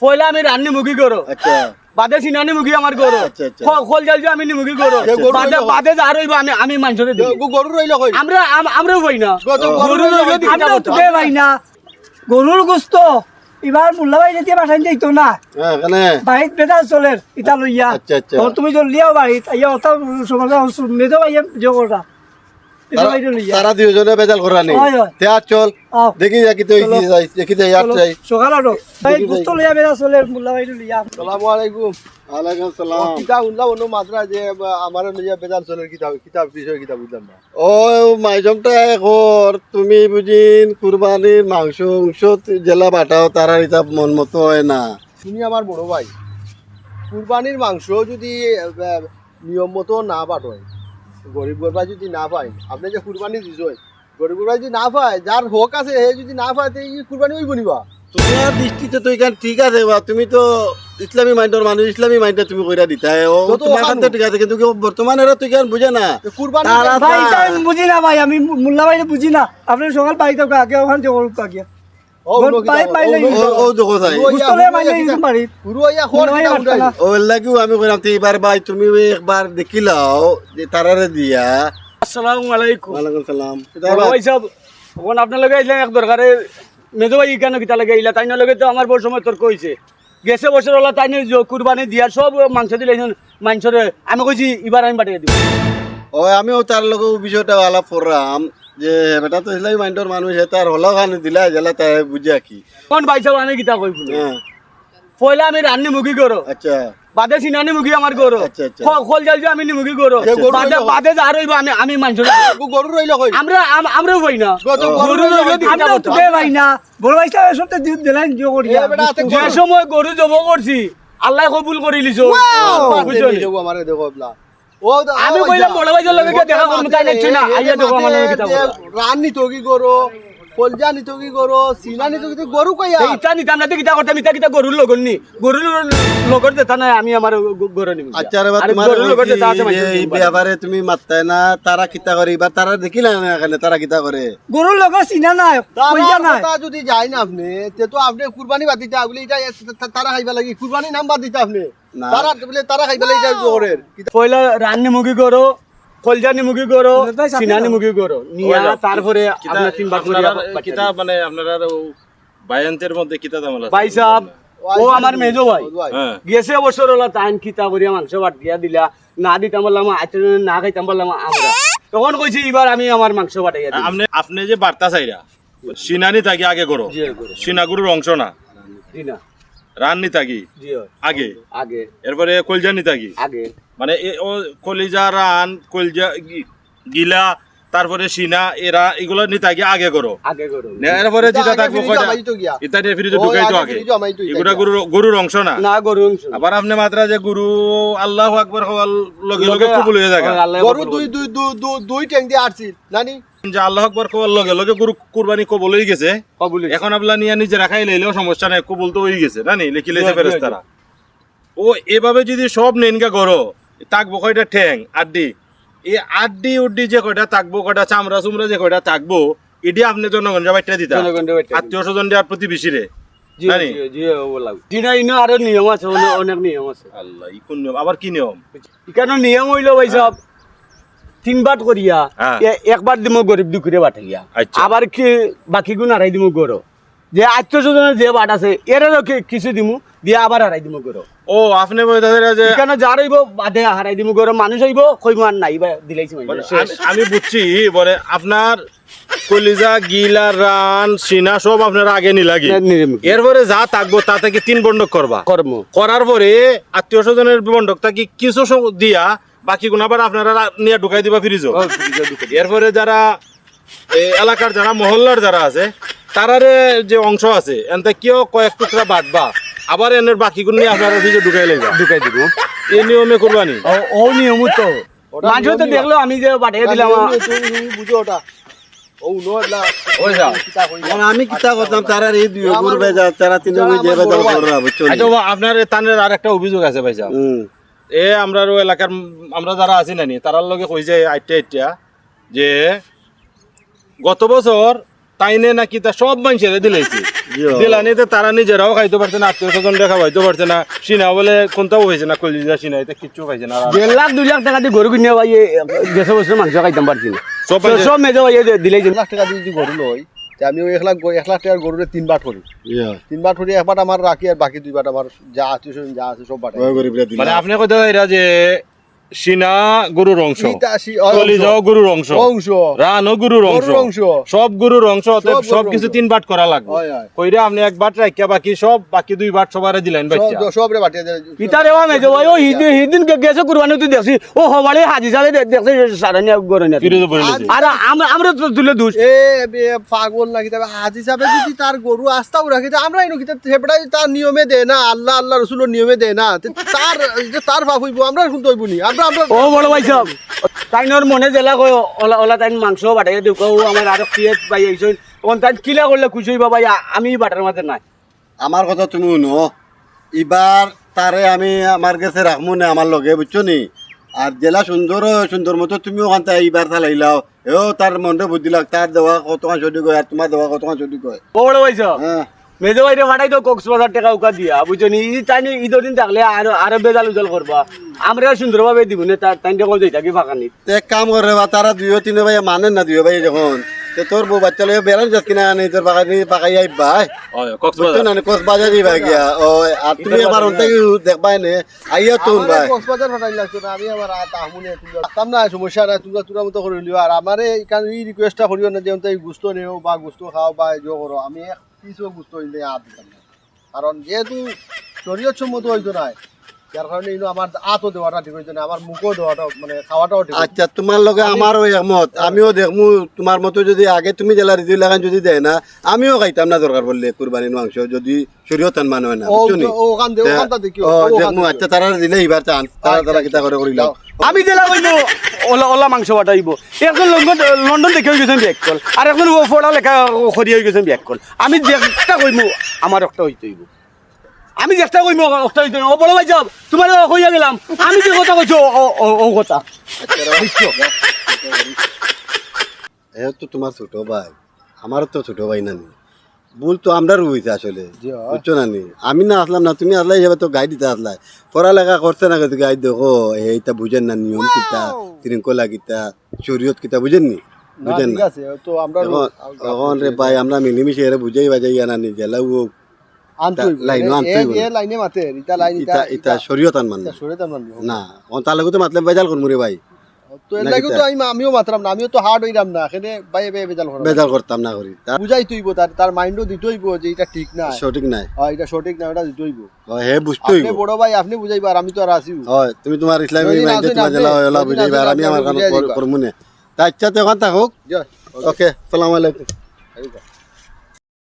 পয়লা আমি রান্নি মুখি করো। আচ্ছা। বাদে সিনানি মুখি আমার আচ্ছা, আচ্ছা। খোল জাল আমি মুখি করো। গরু বাদে বাদে যা রইব আমি আমি মানুষরে দিই গরু রইল কই? আমরা আম- আমরাও হই না। তো গরু গরু রইল আমরা। তোকে ভাই না। গরুর গোস্ত। এবার মোল্লা ভাই যেতে পাঠাই যাইতো না হ্যাঁ বাড়িত বেটা চলের ইটা লইয়া। আচ্ছা, আচ্ছা। তুমি জলদি আও বাড়িত আইয়া অত সমাজে মেদো ভাইয়া জগরটা তারা- দুজনে বেজাল করা নেই। তে আর চল। দেখি চলো। দেখি যাই আর চলো, চাই। সকাল আটো ভাই গোস্ত লইয়া মোল্লা ভাই লইয়া সালামু আলাইকুম। সালাম। অন্য মাত্রা যে আমার লইয়া বেজাল চলের কিতাব কিতাব বিষয় কিতাব বুঝলাম না। ও মাইজমটা ঘর তুমি বুঝিন কুরবানির মাংস অংশ জেলা বাটাও তারা এটা মন মতো হয় না। তুমি আমার বড় ভাই। কুরবানির মাংস যদি নিয়ম মতো না পাঠয় গরিব গরবা যদি না পায় আপনি যে কুরবানি দিছই গরিব গরবা যদি না পায় যার হক আছে হে যদি না পায় তো এই কুরবানি ওই বনিবা তোমার দৃষ্টিতে তো এখানে ঠিক আছে বা তুমি তো ইসলামী মাইন্ডের মানুষ ইসলামী মাইন্ডে তুমি কইরা দিতা ও তো তো তোমার কাছে ঠিক আছে কিন্তু কি বর্তমান এরা তুই কেন বুঝে না? কুরবানি ভাই আমি বুঝি না ভাই আমি মোল্লা ভাই বুঝি না। আপনি সকাল বাড়িতে আগে ওখানে জগর আগে তুমি একবার দেখিলাও যে তারারে দিয়া। আসসালামু আলাইকুম। ওয়ালাইকুম সালাম। ভাই সব এখন আপনার লগে আইলাম এক দরকারে মেজো ভাই কেন কিতা লাগে আইলা তাই লগে তো আমার বড় সময় তর্ক হয়েছে গেছে বছর হলা তাই কুরবানি দিয়া সব মাংস দিলে মাংসরে আমি কইছি এবার আমি পাঠিয়ে দিব ও আমিও তার লগে বিষয়টা আলাপ করলাম যে বেটা তো ইসলামী মাইন্ডের মানুষ হে তার হলো খানে দিলা জেলা তাই বুঝা কি? কোন ভাই সব আমি কিতা কই হ্যাঁ পয়লা আমি রান্নি মুখি করো আচ্ছা। বাদে সিনানি মুখি আমার করো আচ্ছা, আচ্ছা। খোল জাল আমি নি মুখি করো গরু বাদে বাদে যা রইব আমি আমি গো- গরু রইল কই আমরা আম- আমরাও হই না। গরু রইল আমরা। তোকে ভাই না। বড় ভাই সাহেব সবটা দিলেন জগরিয়া এ বেটা, হাতে যে সময় গরু জব করছি আল্লাহ কবুল করে লিছো। বুঝছ নি? দেখো আমারে দেখো তো- আমি ও কইলাম যা। বড় ভাইদের লগে গিয়ে দেখা করব তাই দেখছি না আইয়া দেখো আমার লগে কিতা যে করো। রান কি করো কলজা নিতো কি করো সিনা নিতো কি গরু কইয়া। ইটা নিতাম না কিতা করতাম ইটা কিতা গরুর লগর নি। গরুর লগর দেতা নাই আমি আমার গরু নিব আচ্ছা রে বা তোমার গরুর লগর দেতা আছে এই ব্যাপারে তুমি মাত্তায় না তারা কিতা করে? এবার তারা দেখিলা না এখানে তারা কিতা করে? গরুর লগত চিনা নাই কথা যদি যাই না আপনি তে তো আপনি কুরবানি বাদ দিতে এটা তারা খাইবা লাগি। কুরবানি নাম বাদ দিতে আপনি। তারা বলে তারা খাইবা লাগি এটা জোরের পয়লা রান্নি মুগি করো কলজানি মুগি করো সিনানি মুগি করো নিয়া তারপরে আপনার তিন বার করে কিতাব মানে আপনারা বায়ান্তের মধ্যে কিতাব আমলা ভাই সাহেব ও আমার মেজো ভাই। হ্যাঁ। গেছে বছর হলো টাইম কিতা করিয়া মাংস বাট দিয়া দিলা না দিতাম বললাম আচরণ না খাইতাম বললাম আমরা। তখন কইছি এবার আমি আমার মাংস বাটাইয়া আপনি আপনি যে বার্তা চাইরা সিনানি থাকি আগে করো। জি সিনাগুরুর অংশ না। না। আগে? আগে। এরপরে কলজানি থাকি আগে। মানে ও কলিজা রান কলজা গিলা তারপরে সিনা এরা এগুলো নি থাকি আগে করো। আগে করো। এরপরে যেটা থাকব ফ্রিজে কয়টা? আমাইতো গিয়া। ইতা ফ্রিজে ও, ঢুকাইতো আগে এগুলা। গরুর অংশ না? না গরু অংশ আবার আপনি মাত্রা যে গুরু আল্লাহ আকবর হওয়ার লগে লগে কবুল হয়ে যায় গরু দুই দুই দুই দুই- ট্যাং দিয়ে আসছিল নানি? যে আল্লাহ আকবর হওয়ার লগে লগে গরু কুরবানি কবুল হয়ে গেছে। কবুল এখন আপনার নিয়ে নিজে রাখাই লইলেও সমস্যা নাই কবুল তো হয়ে গেছে না নি লিখি লেছে জি, জি, ফেরেস্তারা ও এভাবে যদি সব নেনগা করো তাকবো কয়টা ঠ্যাং? আড্ডি। এই আড্ডি উড্ডি যে কয়টা তাকবো কয়টা চামড়া চুমড়া যে কয়টা তাকবো এটি আপনি জনগণ বাইটা দিতা। আত্মীয় স্বজন দেওয়ার প্রতিবেশীরে। আরও নিয়ম আছে অনেক নিয়ম আছে। আল্লাহ ই কোন নিয়ম? আবার কি নিয়ম? কেন নিয়ম হইল ভাই সব? তিনবার করিয়া হ্যাঁ। একবার দিব গরিব দুঃখরে বাঠাইয়া। আচ্ছা। আবার কি বাকি গুণ হারাই দিব গরো। যে আত্মীয় যে বাট আছে এরারও কি- কিছু দিমু দিয়ে আবার হারাই দিমু গরো। ও আপনি কেন যার হইব বাদে হারাই দিমু গরো মানুষ হইব কইমু আর নাই দিলাইছি আমি- বুঝছি বলে আপনার কলিজা গিলা রান সিনা সব আপনার আগে নি লাগে এরপরে যা থাকব তা থেকে তিন বন্ধক করবা। কর্ম। করার পরে আত্মীয় স্বজনের বন্ডক থাকি কিছু দিয়া বাকি গুণ আবার আপনারা নিয়ে ঢুকাই দিবা ফ্রিজ এরপরে যারা এই এলাকার যারা মহল্লার যারা আছে তারারে যে অংশ আছে এনতে কেউ কয়েক টুকরা বাটবা আবার এনের বাকি গুণ নিয়ে আপনারা ফ্রিজে ঢুকাই লাগবা ঢুকাই দিব। এই নিয়মে করবানি। ও ও নিয়ম তো। মানুষ তো দেখল আমি যে বাটাই দিলাম। বুঝো ওটা। আমি কিতা করতাম তারা এই দুই বেজা তারা তিন বেজা কররা বুঝছ আচ্ছা আপনার তানের আর একটা অভিযোগ আছে ভাই সাহেব হুম। এ আমরা এলাকার আমরা যারা আছি নানি তারার লগে কই যে আইটা আইটা যে গত বছর তাইনে নাকি তা সব মানুষের দিলাইছে। দিলানিতে তারা নিজেরাও খাইতে পারছে না আত্মীয় স্বজন দেখা খাইতে পারছে না সিনা বলে কোনটাও হয়েছে না কলিজা সিনা এটা কিচ্ছু খাইছে না। দেড় লাখ দুই লাখ টাকা দিয়ে গরু কিনে ভাই গেছে বছর মাংস খাইতাম পারছি না। সব মেজো ভাই দিলেই এক লাখ টাকা দিয়ে গরু লই তে আমি ওই এক লাখ এক লাখ টাকার গরুরে তিন বাট করি। ইয়া। তিন বাট করি এক বাট আমার রাখি আর বাকি দুই বাট আমার যা আছে যা আছে সব বাট মানে আপনি কথা যে সিনা গরুর অংশ। কলিজাও গরুর অংশ। অংশ। রানও গরুর অংশ। সব গরুর অংশ সব কিছু তিন বাট করা লাগবে। হয়। আপনি এক বাট রাখিয়া বাকি সব বাকি দুই বাট সবারে দিলেন। ইটা রেওয়া মেজো ভাই ও হিদিন গেছে কুরবানি তুই দেখছি। ও হবাড়ি হাজি সালে দেখছি গরনি ফিরে পড়ে নিছে আর আমরা তো তুলে দুষ। এ পাগল নাকি তবে হাজ হিসাবে যদি তার গরু আস্তাও রাখে তো আমরা এনো কিতা হেপড়াই তার নিয়মে দেয় না। আল্লাহ আল্লাহ রসুলের নিয়মে দেয় না। তার যে তার ভাব হইব আমরা শুনতে হইব নি। আমরা ও বড় ভাই সব তাইনর মনে জেলা কয় ওলা ওলা তাইন মাংস আমার আরও ক্রিয়েট ভাই এইসব কোন তাইন কিলা করলে খুশি হইবা ভাই আমি বাটার মাঝে নাই। আমার কথা তুমি শুনো। এবার তারে আমি আমার কাছে রাখব না আমার লগে বুঝছ নি? আর জেলা সুন্দর সুন্দর মতো তুমি ওখান থেকে এইবার চালাইলাও এও তার মনটা বুদ্ধি লাগ তার দেওয়া কতক্ষণ ছুটি কয় আর তোমার দেওয়া ছুটি কয়। ও বড় হ্যাঁ মেজো ভাইরে ফাটাই তো কক্সবাজার টাকা উকা দিয়া বুঝছ নি ই তাই ঈদ দিন থাকলে আরও আরও বেজাল উজাল করবা আমরা সুন্দরভাবে দিব না তাই দেখো যাই থাকি ফাঁকা নি এক কাম করে বা তারা দুইও তিনো ভাই মানেন না দুইও ভাই যখন তে তোর বউ বাচ্চা বেড়ান যাস কিনা? নেই তোর পাকাই পাকাই আইবা বুঝছ না কস বাজার দিবা গিয়া। ও আর তুমি এবার অন্তে দেখবাই নে। আইয়া ভাই। কক্সবাজার ফাটাই লাগতো না আমি আমার আত তাম না সমস্যা নাই তোমরা তোরা মতো করে লিও। আর আমারে এই রিকোয়েস্টটা করিও না যে অন্তত গুস্ত নেও বা গুস্ত খাও বা জো করো। আমি এক পিসও গুস্ত হইলে না। কারণ যেহেতু শরীয়ত সম্মত হইতো না। যার কারণে ইনো আমার আতও দেওয়াটা ঠিক হইতো না আমার মুখও দেওয়াটা মানে খাওয়াটাও ঠিক আচ্ছা তোমার লগে আমারও একমত আমিও দেখমু তোমার মতো যদি আগে তুমি জেলা রিজু লাগান যদি দেয় না আমিও খাইতাম না দরকার পড়লে কুরবানির মাংস যদি শরীয়তান মানে হয় না ওখান ওখানটা ও দেখমু আচ্ছা তারা দিলে এবার চান তারা তারা কিতা করে করিলাম আমি জেলা কইব ওলা ওলা মাংস বাটাইব এখন লন্ডন লন্ডন দেখে গেছেন ব্যাক কল। আর এখন ফোড়া লেখা খরি হয়ে গেছেন ব্যাক কল। আমি যেটা কইব আমার একটা হইতে হইব। আমি হইতে হইব। ও বড় ভাই যাব তোমার কইয়া গেলাম আমি যে কথা কইছো ও- ও ও কথা। এ তো তোমার ছোট ভাই। আমারও তো ছোট ভাই নানি। ভুল তো আমরারও হয়েছে আসলে বুঝছ না নি আমি না আসলাম না তুমি আসলাই যাবে তো গাইড দিতে আসলাই পড়ালেখা করছে না কিন্তু গাইড দেখো। এইটা বুঝেন না নিয়ম কিতা শৃঙ্খলা কিতা শরীয়ত কিতা বুঝেন নি? না, বুঝেন ঠিক না আছে তো আমরা এখন রে ভাই আমরা মিলিমিশে এরা বুঝাই বাজাই আনা নি জেলা হইব। লাইন, আনতে এ- লাইনে মাতে লাইন ইতা ইতা মান না তার বেজাল ভাই। তো এর না তো আমি আমিও মাতরাম না আমিও তো হার্ড হইরাম না এখানে বাই বাই বেজাল করা বেজাল করতাম না করি। তা বুঝাই তুইব তার তার মাইন্ডও দিতেইব যে এটা ঠিক না সঠিক নাই। হ্যাঁ এটা সঠিক না এটা দিতেইব হে বড় ভাই আপনি বুঝাইবা আর আমি তো আর আসিও হয় তুমি তোমার ইসলামী মাইন্ডে তোমার জেলা ওলা বুঝাইবা আর আমি আমার কারণ বুঝাই না তা ইচ্ছা তো থাকুক। ওকে আলাইকুম।